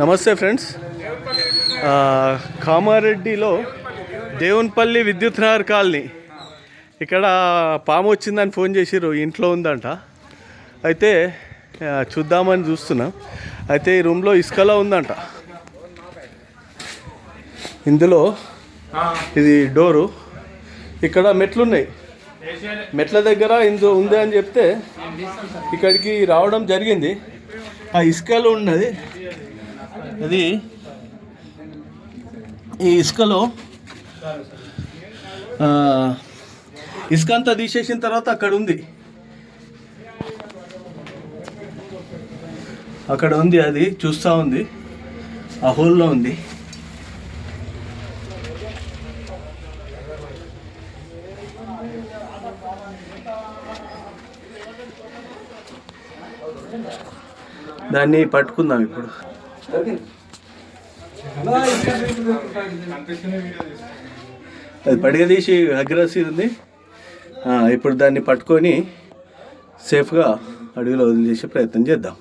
నమస్తే ఫ్రెండ్స్. కామారెడ్డిలో దేవున్పల్లి విద్యుత్ నగర్ కాలనీ. ఇక్కడ పాము వచ్చిందని ఫోన్ చేసిర్రు ఇంట్లో ఉందంట. అయితే చూద్దామని చూస్తున్నాం. అయితే ఈ రూమ్లో ఇసుకలో ఉందంట. ఇందులో ఇది డోరు. ఇక్కడ మెట్లున్నాయి. మెట్ల దగ్గర ఇందు ఉంది అని చెప్తే ఇక్కడికి రావడం జరిగింది. ఆ ఇసుకలో ఉన్నది. అది ఈ ఇసుకలో ఇసుక అంతా తీసేసిన తర్వాత అక్కడ ఉంది. అక్కడ ఉంది అది చూస్తూ ఉంది. ఆ హోల్లో ఉంది. దాన్ని పట్టుకుందాం ఇప్పుడు. అది పడగదీసి అగ్రసీ ఉంది. ఇప్పుడు దాన్ని పట్టుకొని సేఫ్గా అడవిలో వదిలేసే ప్రయత్నం చేద్దాం.